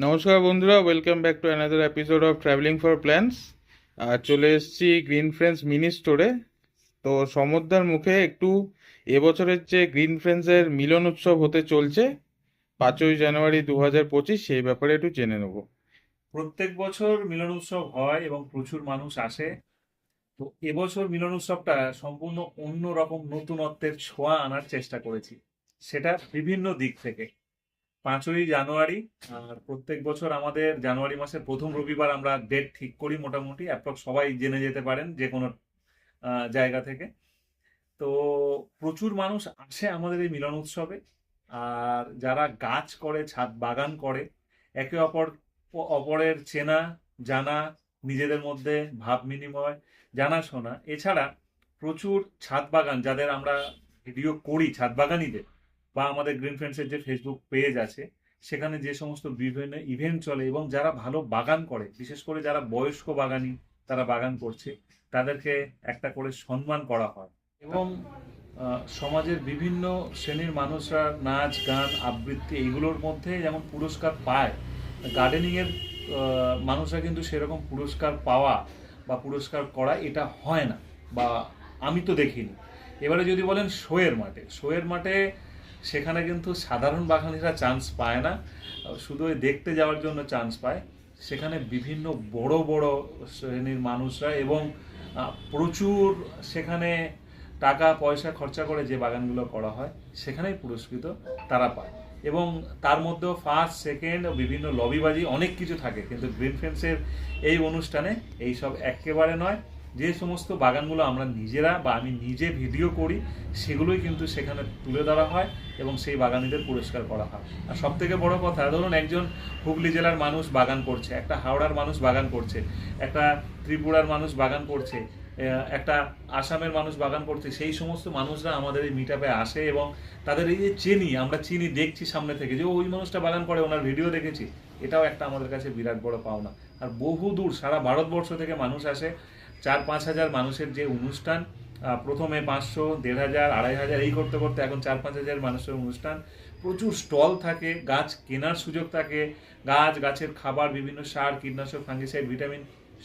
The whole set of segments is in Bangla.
নমস্কার বন্ধুরা welcome back to another episode of travelling for plans আর চলে এসেছি গ্রিন ফ্রেন্ডস মিনি স্টোরে তো সমুদ্রার মুখে একটু এবছরের যে গ্রিন ফ্রেন্ডসের মিলন উৎসব হতে চলছে, পাঁচই জানুয়ারি দু হাজার পঁচিশ, সেই ব্যাপারে একটু জেনে নেব। প্রত্যেক বছর মিলন উৎসব হয় এবং প্রচুর মানুষ আসে। তো এবছর মিলন উৎসবটা সম্পূর্ণ অন্য রকম নতুনত্বের ছোঁয়া আনার চেষ্টা করেছি। সেটা বিভিন্ন দিক থেকে। পাঁচই জানুয়ারি, আর প্রত্যেক বছর আমাদের জানুয়ারি মাসের প্রথম রবিবার আমরা ডেট ঠিক করি মোটামুটি অ্যাপ্রক্স সবাই জেনে যেতে পারেন যে কোনো জায়গা থেকে। তো প্রচুর মানুষ আসে আমাদের এই মিলন উৎসবে, আর যারা গাছ করে, ছাদ বাগান করে, একে অপর, অপরের চেনা, জানা, নিজেদের মধ্যে ভাব বিনিময়, জানাশোনা, এছাড়া প্রচুর ছাদ বাগান, যাদের আমরা ভিডিও করি, ছাদ বাগানিদের। বা আমাদের গ্রিন ফ্রেন্ডসের যে ফেসবুক পেজ আছে, সেখানে যে সমস্ত বিভিন্ন ইভেন্ট চলে এবং যারা ভালো বাগান করে, বিশেষ করে যারা বয়স্ক বাগানি, তারা বাগান করছে, তাদেরকে একটা করে সম্মান করা হয়। এবং সমাজের বিভিন্ন শ্রেণির মানুষরা নাচ, গান, আবৃত্তি এইগুলোর মধ্যে যেমন পুরস্কার পায় গার্ডেনিংয়ের মানুষরা কিন্তু সেরকম পুরস্কার পাওয়া বা পুরস্কার করা এটা হয় না বা আমি তো দেখিনি। এবারে যদি বলেন শোয়ের মাঠে শোয়ের মাঠে সেখানে কিন্তু সাধারণ বাগানিরা চান্স পায় না। শুধু দেখতে যাওয়ার জন্য চান্স পায়। সেখানে বিভিন্ন বড় বড় শ্রেণির মানুষরা এবং প্রচুর সেখানে টাকা পয়সা খরচা করে যে বাগানগুলো করা হয়, সেখানেই পুরস্কৃত তারা পায়। এবং তার মধ্যেও ফার্স্ট সেকেন্ড বিভিন্ন লবিবাজি অনেক কিছু থাকে। কিন্তু গ্রিন ফ্রেন্ডসের এই অনুষ্ঠানে এই সব একেবারে নয়। যে সমস্ত বাগানগুলো আমরা নিজেরা বা আমি নিজে ভিডিও করি, সেগুলোই কিন্তু সেখানে তুলে ধরা হয় এবং সেই বাগানিদের পুরস্কার করা হয়। আর সব থেকে বড় কথা, ধরুন একজন হুগলি জেলার মানুষ বাগান করছে, একটা হাওড়ার মানুষ বাগান করছে, একটা ত্রিপুরার মানুষ বাগান করছে একটা আসামের মানুষ বাগান করছে, সেই সমস্ত মানুষরা আমাদের এই মিট আসে এবং তাদের এই যে চিনি, আমরা চিনি দেখছি সামনে থেকে যে ওই মানুষটা বাগান করে, ওনার ভিডিও দেখেছি। এটাও একটা আমাদের কাছে বিরাট বড় পাওনা। আর বহু দূর সারা ভারতবর্ষ থেকে মানুষ আসে চার পাঁচ হাজার মানুষের যে অনুষ্ঠান প্রথমে পাঁচশো, দেড় হাজার, আড়াই হাজার, এই করতে করতে এখন চার পাঁচ হাজার মানুষের অনুষ্ঠান। প্রচুর স্টল থাকে, গাছ কেনার সুযোগ থাকে, গাছ, গাছের খাবার, বিভিন্ন সার, কীটনাশক ফাঙ্গিসাইড ভিটামিন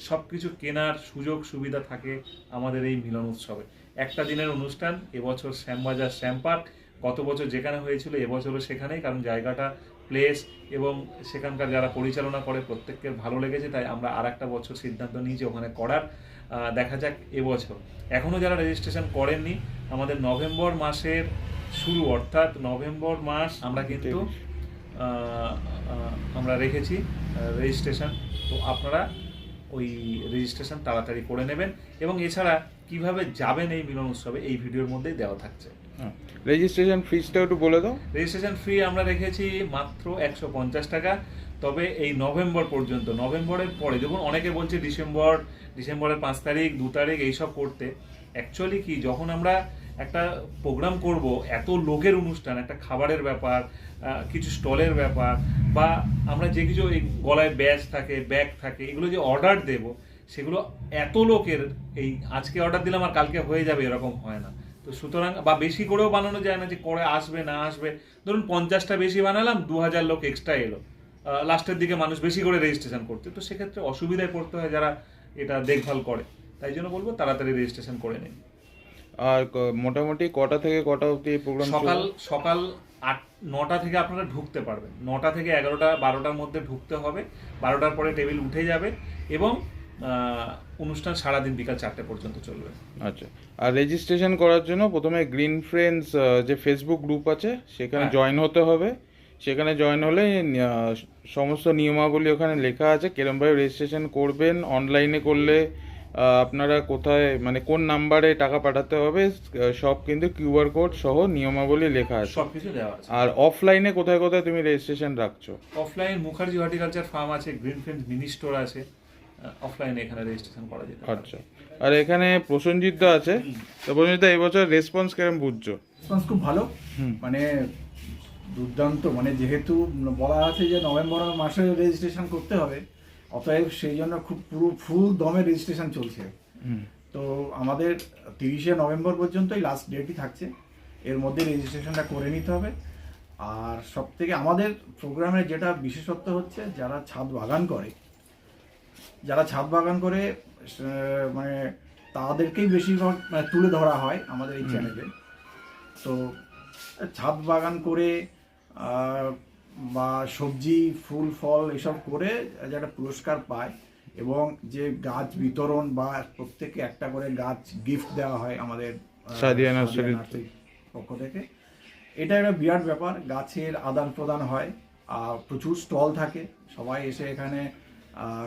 সব কিছু কেনার সুযোগ, সুবিধা থাকে আমাদের এই মিলন উৎসবে। একটা দিনের অনুষ্ঠান, এবছর শ্যামবাজার শ্যাম পার্ক গত বছর যেখানে হয়েছিল, এবছরও সেখানেই, কারণ জায়গাটা প্লেস এবং সেখানকার যারা পরিচালনা করে প্রত্যেকের ভালো লেগেছে, তাই আমরা আর একটা বছর সিদ্ধান্ত নিয়েছি, ওখানে করার। দেখা যাক এবছর। এখনও যারা রেজিস্ট্রেশন করেননি আমাদের নভেম্বর মাসের শুরু অর্থাৎ নভেম্বর মাস আমরা কিন্তু আমরা রেখেছি রেজিস্ট্রেশন তো আপনারা ওই রেজিস্ট্রেশন তাড়াতাড়ি করে নেবেন এবং এছাড়া কীভাবে যাবেন এই মিলন উৎসবে এই ভিডিওর মধ্যেই দেওয়া থাকছে। রেজিস্ট্রেশন ফিসটা একটু বলে দাও। রেজিস্ট্রেশন ফি আমরা রেখেছি মাত্র একশো পঞ্চাশ টাকা। তবে এই নভেম্বর পর্যন্ত, নভেম্বরের পরে, দেখুন অনেকে বলছে ডিসেম্বর, ডিসেম্বরের পাঁচ তারিখ, দু তারিখ, এইসব করতে। অ্যাকচুয়ালি কি, যখন আমরা একটা প্রোগ্রাম করব, এত লোকের অনুষ্ঠান, একটা খাবারের ব্যাপার কিছু স্টলের ব্যাপার, বা আমরা যে কিছু এই গলায় ব্যাজ থাকে, ব্যাগ থাকে, এগুলো যে অর্ডার দেব, সেগুলো এত লোকের এই আজকে অর্ডার দিলাম আর কালকে হয়ে যাবে, এরকম হয় না। তো সুতরাং, বা বেশি করেও বানানো যায় না যে করে আসবে, না আসবে। ধরুন পঞ্চাশটা বেশি বানালাম, দু হাজার লোক এক্সট্রা এলো। লাস্টের দিকে মানুষ বেশি করে রেজিস্ট্রেশন করতে। তো সেক্ষেত্রে অসুবিধায় পড়তে হয় যারা এটা দেখভাল করে। তাই জন্য বলব তাড়াতাড়ি রেজিস্ট্রেশন করে নিন। আর মোটামুটি কটা থেকে কটা অবধি প্রোগ্রাম সকাল সকাল আট নটা থেকে আপনারা ঢুকতে পারবেন। নটা থেকে এগারোটা বারোটার মধ্যে ঢুকতে হবে। বারোটার পরে টেবিল উঠে যাবে এবং অনুষ্ঠান সারাদিন বিকাল চারটে পর্যন্ত চলবে। আচ্ছা। আর রেজিস্ট্রেশন করার জন্য প্রথমে গ্রিন ফ্রেন্ডস যে ফেসবুক গ্রুপ আছে সেখানে হ্যাঁ। জয়েন হতে হবে। সেখানে জয়েন হলে সমস্ত নিয়মাবলী ওখানে লেখা আছে। কিরমভাবে রেজিস্ট্রেশন করবেন অনলাইনে করলে আপনারা কোথায় মানে কোন নাম্বারে টাকা পাঠাতে হবে সব কিন্তু কিউআর কোড সহ নিয়মাবলী লেখা আছে। সব কিছু দেওয়া আছে। আর অফলাইনে কোথায় কোথায় তুমি রেজিস্ট্রেশন রাখছো? অফলাইন মুখার্জি হর্টিকালচার ফার্ম আছে গ্রিন ফ্রেন্ড মিনি স্টোর আছে অফলাইনে এখানে রেজিস্ট্রেশন করা যেতে পারে। আচ্ছা। আর এখানে প্রসঞ্জিত আছে। তো প্রসঞ্জিত এবছর রেসপন্স কেরম বুঝছ? রেসপন্স খুব ভালো। মানে দুর্দান্ত মানে যেহেতু বলা আছে যে নভেম্বর মাসে রেজিস্ট্রেশন করতে হবে অতএব সেই জন্য খুব পুরো ফুল দমে রেজিস্ট্রেশন চলছে। তো আমাদের তিরিশে নভেম্বর পর্যন্তই লাস্ট ডেটই থাকছে। এর মধ্যে রেজিস্ট্রেশনটা করে নিতে হবে। আর সব থেকে আমাদের প্রোগ্রামের যেটা বিশেষত্ব হচ্ছে যারা ছাদ বাগান করে যারা ছাদ বাগান করে মানে তাদেরকেই বেশিরভাগ মানে তুলে ধরা হয় আমাদের এই চ্যানেলে তো ছাদ বাগান করে বা সবজি ফুল ফল এসব করে যারা পুরস্কার পায় এবং যে গাছ বিতরণ বা প্রত্যেকে একটা করে গাছ গিফট দেওয়া হয় আমাদের পক্ষ থেকে। এটা একটা বিরাট ব্যাপার গাছের আদান প্রদান হয় আর প্রচুর স্টল থাকে সবাই এসে এখানে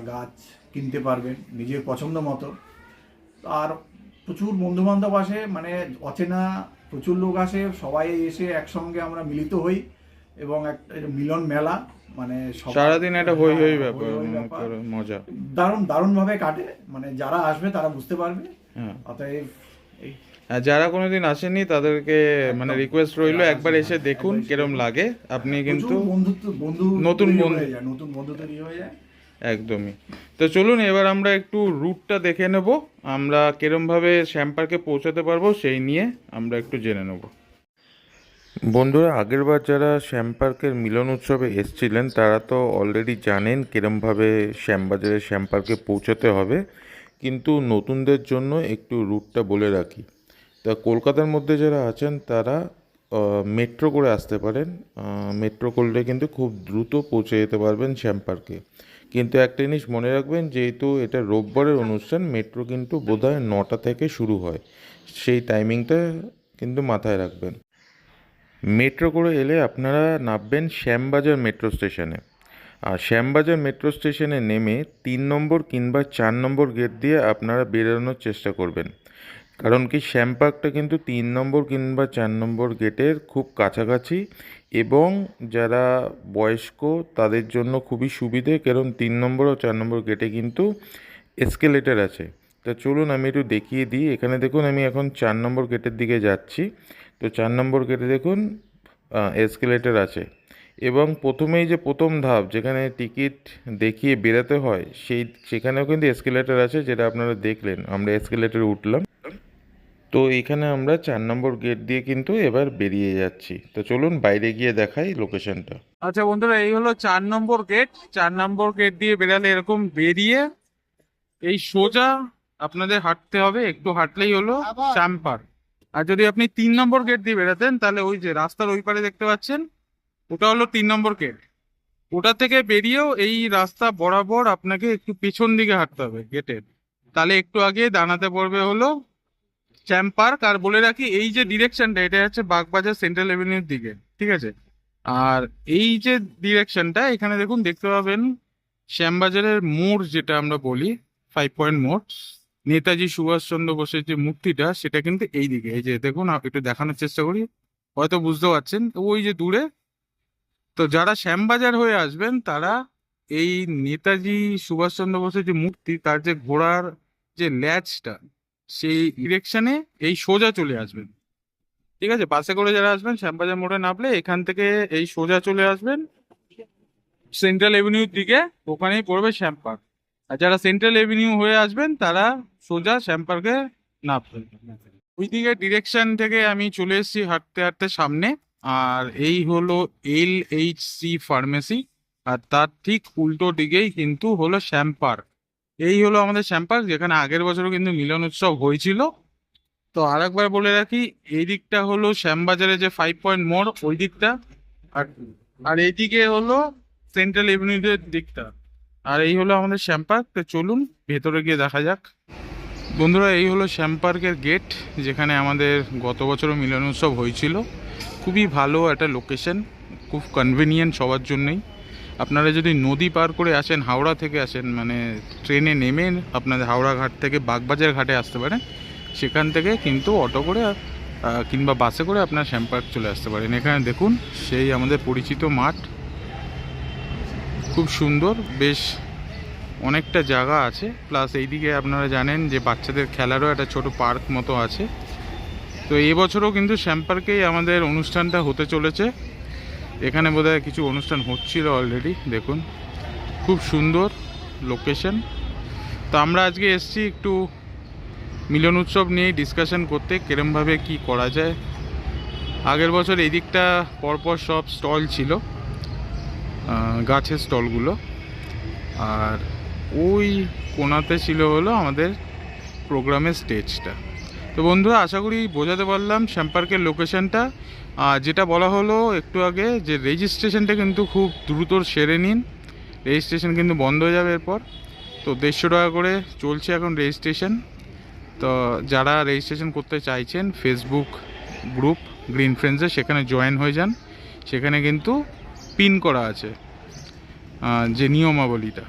গাছ কিনতে পারবেন নিজের পছন্দ মতো। আর প্রচুর বন্ধু বান্ধব আসে মানে অচেনা প্রচুর লোক আসে সবাই এসে একসঙ্গে আমরা মিলিত হই। এবং একটা মিলন মেলা মানে সারাদিন একটা হই হই হ্যাঁ, ব্যাপার হই হই মনে ব্যাপার। করো, মজা। দারুণ দারুণ ভাবে কাটে। মানে যারা আসবে তারা বুঝতে পারবে। হ্যাঁ। অতএব যারা কোনোদিন আসেনি তাদেরকে মানে রিকোয়েস্ট রইল একবার এসে হ্যাঁ, দেখুন কিরম লাগে। আপনি কিন্তু বন্ধুত্ব বন্ধু নতুন বন্ধু। নতুন বন্ধু তৈরি হয়ে যায়। একদমই। তো চলুন এবার আমরা একটু রুটটা দেখে নেব। আমরা কিরমভাবে শ্যাম্পারকে পৌঁছাতে পারব সেই নিয়ে আমরা একটু জেনে নেব। বন্ধুরা আগেরবার যারা শ্যামপার্কের মিলন উৎসবে এসছিলেন, তারা তো অলরেডি জানেন কিরমভাবে শ্যামবাজারে শ্যামপার্কে পৌঁছাতে হবে। কিন্তু নতুনদের জন্য একটু রুটটা বলে রাখি। তা কলকাতার মধ্যে যারা আছেন, তারা মেট্রো করে আসতে পারেন। মেট্রো করলে কিন্তু খুব দ্রুত পৌঁছে যেতে পারবেন শ্যামপার্কে কিন্তু একটা জিনিস মনে রাখবেন, যেহেতু এটা রোববারের অনুষ্ঠান, মেট্রো কিন্তু বোধহয় নটা থেকে শুরু হয়। সেই টাইমিংটা কিন্তু মাথায় রাখবেন। মেট্রো করে এলে আপনারা নামবেন শ্যামবাজার মেট্রো স্টেশনে। আর শ্যামবাজার মেট্রো স্টেশনে নেমে তিন নম্বর কিংবা চার নম্বর গেট দিয়ে আপনারা বেরোনোর চেষ্টা করবেন। কারণ কি শ্যাম পার্কটা কিন্তু তিন নম্বর কিংবা চার নম্বর গেটের খুব কাছাকাছি এবং যারা বয়স্ক তাদের জন্য খুবই সুবিধে, কারণ তিন নম্বর ও চার নম্বর গেটে কিন্তু এসকেলেটার আছে। তা চলুন আমি একটু দেখিয়ে দিই। এখানে দেখুন আমি এখন চার নম্বর গেটের দিকে যাচ্ছি। তো চার নম্বর গেটে দেখুন এসকেলেটার আছে। এবং প্রথমেই যে প্রথম ধাপ যেখানে টিকিট দেখিয়ে বেরোতে হয় সেই সেখানেও কিন্তু এসকেলেটার আছে যেটা আপনারা দেখলেন। আমরা এসকেলেটারে উঠলাম। তো এখানে আমরা চার নম্বর গেট দিয়ে কিন্তু এবার বেরিয়ে যাচ্ছি। তো চলুন বাইরে গিয়ে দেখাই লোকেশনটা আচ্ছা বন্ধুরা এই হলো চার নম্বর গেট চার নম্বর গেট দিয়ে বেরালে এরকম বেরিয়ে এই সোজা আপনাদের হাঁটতে হবে। একটু হাঁটলেই হলো শ্যাম্পার আর যদি আপনি তিন নম্বর গেট দিয়ে বেরাতেন তাহলে ওই যে রাস্তার ওই পারে দেখতে পাচ্ছেন, ওটা হলো তিন নম্বর গেট ওটা থেকে বেরিয়েও এই রাস্তা বরাবর আপনাকে একটু পিছন দিকে হাঁটতে হবে গেটের তাহলে একটু আগে দাঁড়াতে পড়বে হলো চ্যাম্প পার্ক, আর বলে রাখি এই যে ডিরেকশনটা এটা হচ্ছে বাগবাজার সেন্ট্রাল এভিনিউর দিকে, ঠিক আছে? আর এই যে ডিরেকশনটা এখানে দেখুন, দেখতে পাবেন শ্যামবাজারের মোড় যেটা আমরা বলি ফাইভ পয়েন্ট মোড়। নেতাজি সুভাষচন্দ্র বোসের যে মূর্তিটা, সেটা কিন্তু এই দিকে। এই যে দেখুন একটু দেখানোর চেষ্টা করি। হয়তো বুঝতে পারছেন, ওই যে দূরে। তো যারা শ্যামবাজার হয়ে আসবেন, তারা এই নেতাজি সুভাষচন্দ্র বোসের যে মূর্তি, তার যে ঘোড়ার যে ল্যাচটা, সেই ডিরেকশনে এই সোজা চলে আসবেন। ঠিক আছে? বাসে করে যারা আসবেন, শ্যামবাজার মোড়ে নামলে এখান থেকে এই সোজা চলে আসবেন। সেন্ট্রাল এভিনিউর দিকে, ওখানেই পড়বে শ্যাম পার্ক। আর যারা সেন্ট্রাল এভিনিউ হয়ে আসবেন, তারা সোজা শ্যাম পার্কে নামবেন। ওইদিকে ডিরেকশন থেকে আমি চলে এসেছি হাঁটতে হাঁটতে সামনে, আর এই হলো এল এইচ সি ফার্মেসি আর তার ঠিক উল্টো দিকেই কিন্তু হলো শ্যাম পার্ক এই হলো আমাদের শ্যাম পার্ক যেখানে আগের বছরও কিন্তু মিলন উৎসব হয়েছিল। তো আর একবার বলে রাখি, এই দিকটা হলো শ্যামবাজারে যে ফাইভ পয়েন্ট মোড়, ওই দিকটা। আর আর এইদিকে হলো সেন্ট্রাল এভিনিউর দিকটা। আর এই হলো আমাদের শ্যাম পার্ক। তো চলুন, ভেতরে গিয়ে দেখা যাক। বন্ধুরা, এই হলো শ্যাম পার্কের গেট, যেখানে আমাদের গত বছরও মিলন উৎসব হয়েছিল। খুবই ভালো একটা লোকেশন খুব কনভিনিয়েন্ট সবার জন্যই। আপনারা যদি নদী পার করে আসেন, হাওড়া থেকে আসেন মানে ট্রেনে নেমে আপনাদের হাওড়া ঘাট থেকে বাগবাজার ঘাটে আসতে পারেন। সেখান থেকে কিন্তু অটো করে কিংবা বাসে করে আপনার শ্যাম পার্ক চলে আসতে পারেন। এখানে দেখুন, সেই আমাদের পরিচিত মাঠ। খুব সুন্দর, বেশ অনেকটা জায়গা আছে। প্লাস এইদিকে আপনারা জানেন যে বাচ্চাদের খেলারও একটা ছোট পার্ক মতো আছে। তো এবছরও কিন্তু শ্যাম পার্কেই আমাদের অনুষ্ঠানটা হতে চলেছে। এখানে বোধহয় কিছু অনুষ্ঠান হচ্ছিল অলরেডি দেখুন। খুব সুন্দর লোকেশন তো আমরা আজকে এসছি একটু মিলন উৎসব নিয়ে ডিসকাশন করতে, কিরমভাবে কি করা যায়। আগের বছর এই দিকটা পরপর সব স্টল ছিল। গাছের স্টলগুলো। আর ওই কোনাতে ছিল হলো আমাদের প্রোগ্রামের স্টেজটা। তো বন্ধুরা, আশা করি বোঝাতে পারলাম শ্যাম্পার্কের লোকেশনটা। আর যেটা বলা হলো একটু আগে, যে রেজিস্ট্রেশনটা কিন্তু খুব দ্রুত সেরে নিন। রেজিস্ট্রেশন কিন্তু বন্ধ হয়ে যাবে এরপর। তো দেড়শো টাকা করে চলছে এখন রেজিস্ট্রেশন। তো যারা রেজিস্ট্রেশন করতে চাইছেন ফেসবুক গ্রুপ গ্রিন ফ্রেন্ডসে সেখানে জয়েন হয়ে যান। সেখানে কিন্তু পিন করা আছে যে নিয়মাবলীটা।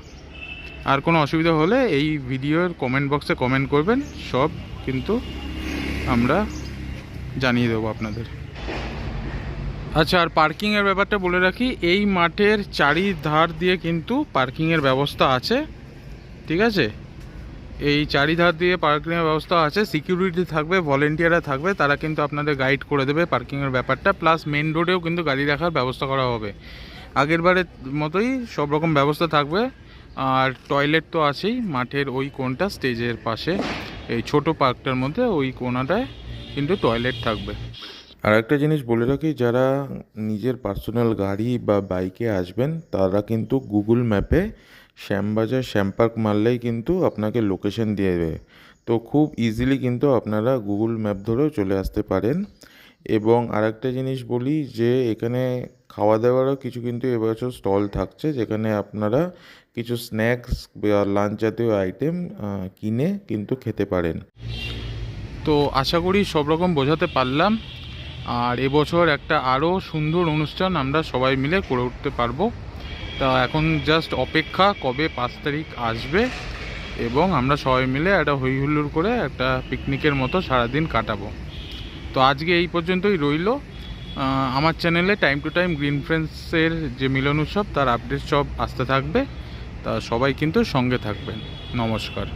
আর কোনো অসুবিধা হলে এই ভিডিওর কমেন্ট বক্সে কমেন্ট করবেন, সব কিন্তু আমরা জানিয়ে দেবো আপনাদের। আচ্ছা আর পার্কিংয়ের ব্যাপারটা বলে রাখি, এই মাঠের চারিধার দিয়ে কিন্তু পার্কিংয়ের ব্যবস্থা আছে, ঠিক আছে? এই চারিধার দিয়ে পার্কিংয়ের ব্যবস্থা আছে সিকিউরিটি থাকবে ভলেন্টিয়াররা থাকবে, তারা কিন্তু আপনাদের গাইড করে দেবে পার্কিংয়ের ব্যাপারটা প্লাস মেন রোডেও কিন্তু গাড়ি রাখার ব্যবস্থা করা হবে। আগেরবারের মতোই সব রকম ব্যবস্থা থাকবে, আর টয়লেট তো আছেই, মাঠের ওই কোণটা স্টেজের পাশে, এই ছোট পার্কটার মধ্যে ওই কোণাটায় কিন্তু টয়লেট থাকবে। আর একটা জিনিস বলে রাখি, যারা নিজের পার্সোনাল গাড়ি বা বাইকে আসবেন, তারা কিন্তু গুগল ম্যাপে শ্যামবাজার শ্যামপার্ক মারলেই কিন্তু আপনাকে লোকেশন দিয়ে দেবে। তো খুব ইজিলি কিন্তু আপনারা গুগল ম্যাপ ধরেও চলে আসতে পারেন। এবং আরেকটা জিনিস বলি যে, এখানে খাওয়া দাওয়ারও কিছু কিন্তু এবছর স্টল থাকছে, যেখানে আপনারা কিছু স্ন্যাক্স বা লাঞ্চ জাতীয় আইটেম কিনে কিন্তু খেতে পারেন। তো আশা করি সব রকম বোঝাতে পারলাম। আর এবছর একটা আরও সুন্দর অনুষ্ঠান আমরা সবাই মিলে করে উঠতে পারব। তা এখন জাস্ট অপেক্ষা কবে পাঁচ তারিখ আসবে এবং আমরা সবাই মিলে একটা হই হুল্লোড় করে একটা পিকনিকের মতো সারাদিন কাটাবো। তো আজকে এই পর্যন্তই রইল। আমার চ্যানেলে টাইম টু টাইম গ্রিন ফ্রেন্ডসের যে মিলন উৎসব, তার আপডেট সব আসতে থাকবে। তা সবাই কিন্তু সঙ্গে থাকবেন। নমস্কার।